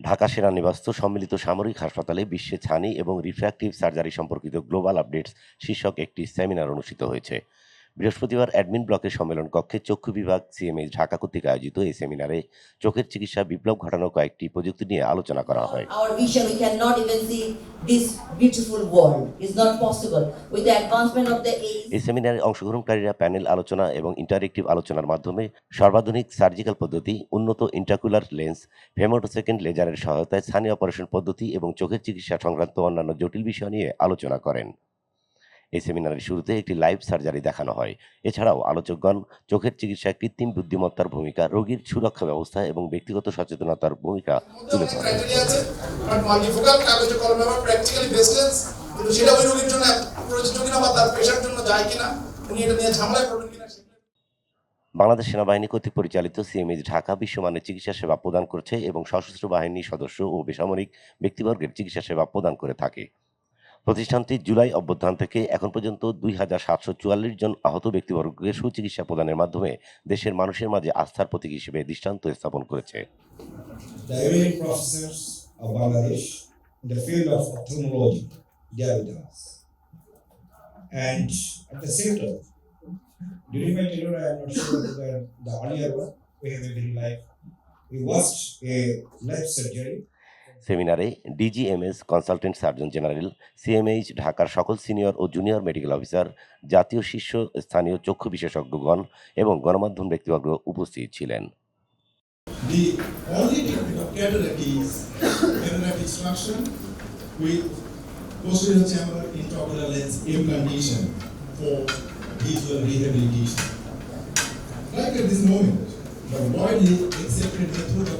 ঢাকা সেনানিবাস্ত সম্মিলিত সামরিক হাসপাতালে বিশ্বে ছানি এবং রিফ্র্যাক্টিভ সার্জারি সম্পর্কিত গ্লোবাল আপডেটস শীর্ষক একটি সেমিনার অনুষ্ঠিত হয়েছে। বৃহস্পতিবার অ্যাডমিন ব্লকের সম্মেলন কক্ষে চক্ষু বিভাগ সিএমএইচ ঢাকা কর্তৃক আয়োজিত এই সেমিনারে চোখের চিকিৎসা বিপ্লব ঘটানো কয়েকটি প্রযুক্তি নিয়ে আলোচনা করা হয় Our vision, we cannot even see this beautiful world. It's not possible. With the advancement of the age, এই সেমিনারে অংশগ্রহণকারীরা প্যানেল আলোচনা এবং ইন্টারেক্টিভ আলোচনার মাধ্যমে সর্বাধুনিক সার্জিক্যাল পদ্ধতি উন্নত ইন্টাকুলার লেন্স ফেমোটোসেকেন্ড লেজারের সহায়তায় স্থানীয় অপারেশন পদ্ধতি এবং চোখের চিকিৎসা সংক্রান্ত অন্যান্য জটিল বিষয় নিয়ে আলোচনা করেন এই সেমিনারের শুরুতে একটি লাইভ সার্জারি দেখানো হয়। এছাড়াও আলোচকগণ চোখের চিকিৎসায় কৃত্রিম বুদ্ধিমত্তার ভূমিকা, রোগীর সুরক্ষা ব্যবস্থা এবং ব্যক্তিগত সচেতনতার ভূমিকা তুলে কিনা বাংলাদেশ সেনাবাহিনী কর্তৃক পরিচালিত সিএমএইচ ঢাকা বিশ্বমানের চিকিৎসা সেবা প্রদান করছে এবং সশস্ত্র বাহিনী সদস্য ও বেসামরিক ব্যক্তিবর্গের চিকিৎসা সেবা প্রদান করে থাকে। প্রতিষ্ঠানটির জুলাই অভ্যুত্থান থেকে এখন পর্যন্ত দুই হাজার সাতশো চুয়াল্লিশ জন আহত ব্যক্তিবর্গকে সুচিকিৎসা প্রদানের মাধ্যমে দেশের মানুষের মাঝে আস্থার প্রতীক হিসেবে দৃষ্টান্ত স্থাপন করেছে। সেমিনারে DGMS consultant surgeon general CMH ঢাকার সকল সিনিয়র ও জুনিয়র মেডিকেল অফিসার জাতীয় শীর্ষ স্থানীয় চক্ষু বিশেষজ্ঞগণ এবং গণমাধ্যম ব্যক্তিবর্গ উপস্থিত ছিলেন। Like at this moment, the widely accepted method of